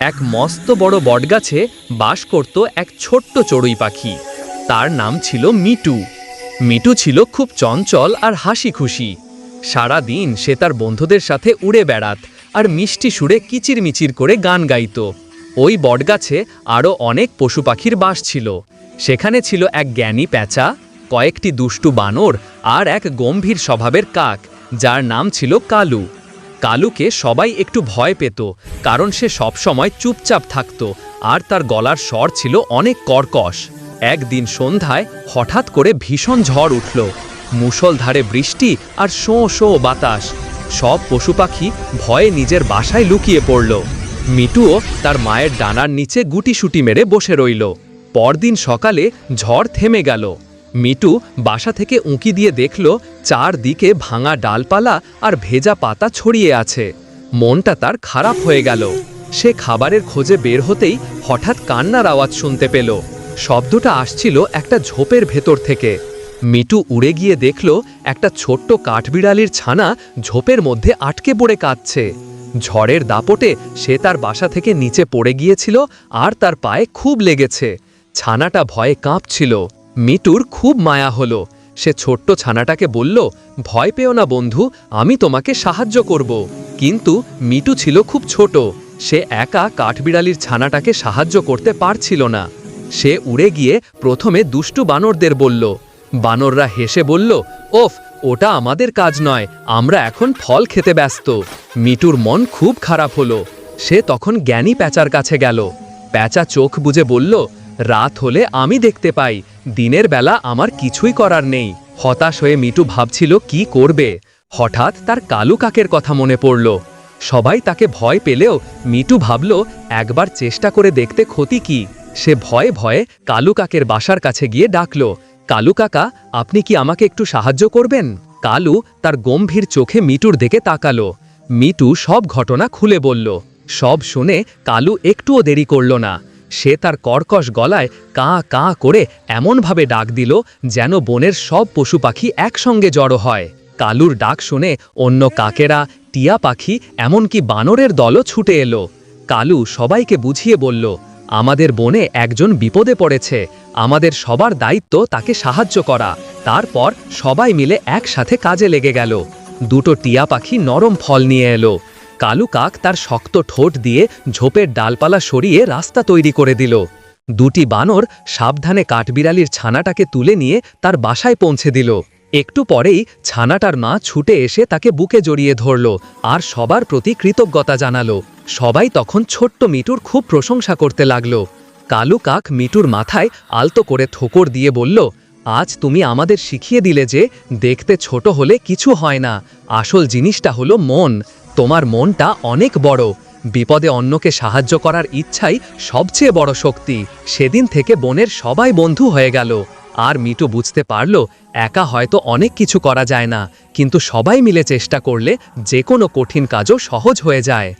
এক মস্ত বড় বটগাছে বাস করত এক ছোট্ট চড়ুই পাখি। তার নাম ছিল মিটু। মিটু ছিল খুব চঞ্চল আর হাসি খুশি সারা দিন সে তার বন্ধুদের সাথে উড়ে বেড়াত আর মিষ্টি সুরে কিচিরমিচির করে গান গাইত। ওই বটগাছে আরও অনেক পশু পাখির বাস ছিল। সেখানে ছিল এক জ্ঞানী প্যাঁচা, কয়েকটি দুষ্টু বানর আর এক গম্ভীর স্বভাবের কাক, যার নাম ছিল কালু। কালুকে সবাই একটু ভয় পেত, কারণ সে সবসময় চুপচাপ থাকত, আর তার গলার স্বর ছিল অনেক কর্কশ। একদিন সন্ধ্যায় হঠাৎ করে ভীষণ ঝড় উঠল, মুষলধারে বৃষ্টি আর শোঁ শোঁ বাতাস। সব পশু পাখি ভয়ে নিজের বাসায় লুকিয়ে পড়ল। মিটুও তার মায়ের ডানার নিচে গুটিসুটি মেরে বসে রইল। পরদিন সকালে ঝড় থেমে গেল। মিটু বাসা থেকে উঁকি দিয়ে দেখল চারদিকে ভাঙা ডালপালা আর ভেজা পাতা ছড়িয়ে আছে। মনটা তার খারাপ হয়ে গেল। সে খাবারের খোঁজে বের হতেই হঠাৎ কান্নার আওয়াজ শুনতে পেল। শব্দটা আসছিল একটা ঝোপের ভেতর থেকে। মিটু উড়ে গিয়ে দেখল একটা ছোট্ট কাঠবিড়ালির ছানা ঝোপের মধ্যে আটকে পড়ে কাঁদছে। ঝড়ের দাপটে সে তার বাসা থেকে নিচে পড়ে গিয়েছিল আর তার পায়ে খুব লেগেছে। ছানাটা ভয়ে কাঁপছিল। মিটুর খুব মায়া হলো। সে ছোট্ট ছানাটাকে বলল, ভয় পেও না বন্ধু, আমি তোমাকে সাহায্য করব। কিন্তু মিটু ছিল খুব ছোট। সে একা কাঠবিড়ালির ছানাটাকে সাহায্য করতে পারছিল না। সে উড়ে গিয়ে প্রথমে দুষ্টু বানরদের বলল। বানররা হেসে বলল, ওফ, ওটা আমাদের কাজ নয়, আমরা এখন ফল খেতে ব্যস্ত। মিটুর মন খুব খারাপ হলো। সে তখন জ্ঞানী প্যাঁচার কাছে গেল। প্যাঁচা চোখ বুজে বলল, রাত হলে আমি দেখতে পাই দিনের বেলা আমার কিছুই করার নেই। হতাশ হয়ে মিটু ভাবছিল, কি করবে? হঠাৎ তার কালু কাকের কথা মনে পড়ল। সবাই তাকে ভয় পেলেও মিটু ভাবল, একবার চেষ্টা করে দেখতে ক্ষতি কি? সে ভয়ে ভয়ে কালু কাকের বাসার কাছে গিয়ে ডাকল, কালু কাকা, আপনি কি আমাকে একটু সাহায্য করবেন? কালু তার গম্ভীর চোখে মিটুর দিকে তাকালো। মিটু সব ঘটনা খুলে বলল। সব শুনে কালু একটুও দেরি করল না। সে তার কর্কশ গলায় কাঁ কাঁ করে এমনভাবে ডাক দিল যেন বনের সব পশু পাখি একসঙ্গে জড়ো হয়। কালুর ডাক শুনে অন্য কাকেরা, টিয়া পাখি, এমনকি বানরের দলও ছুটে এলো। কালু সবাইকে বুঝিয়ে বলল, আমাদের বনে একজন বিপদে পড়েছে। আমাদের সবার দায়িত্ব তাকে সাহায্য করা। তারপর সবাই মিলে একসাথে কাজে লেগে গেল। দুটো টিয়া পাখি নরম ফল নিয়ে এলো। কালু কাক তার শক্ত ঠোঁট দিয়ে ঝোপের ডালপালা সরিয়ে রাস্তা তৈরি করে দিল। দুটি বানর সাবধানে কাঠবিড়ালির ছানাটাকে তুলে নিয়ে তার বাসায় পৌঁছে দিল। একটু পরেই ছানাটার মা ছুটে এসে তাকে বুকে জড়িয়ে ধরল আর সবার প্রতি কৃতজ্ঞতা জানালো। সবাই তখন ছোট্ট মিটুর খুব প্রশংসা করতে লাগল। কালু কাক মিটুর মাথায় আলতো করে ঠোকর দিয়ে বলল, আজ তুমি আমাদের শিখিয়ে দিলে যে দেখতে ছোট হলে কিছু হয় না। আসল জিনিসটা হলো মন। তোমার মনটা অনেক বড়। বিপদে অন্যকে সাহায্য করার ইচ্ছাই সবচেয়ে বড় শক্তি। সেদিন থেকে বোনের সবাই বন্ধু হয়ে গেল। আর মিটু বুঝতে পারল, একা হয়তো অনেক কিছু করা যায় না। কিন্তু সবাই মিলে চেষ্টা করলে যে কোনো কঠিন কাজও সহজ হয়ে যায়।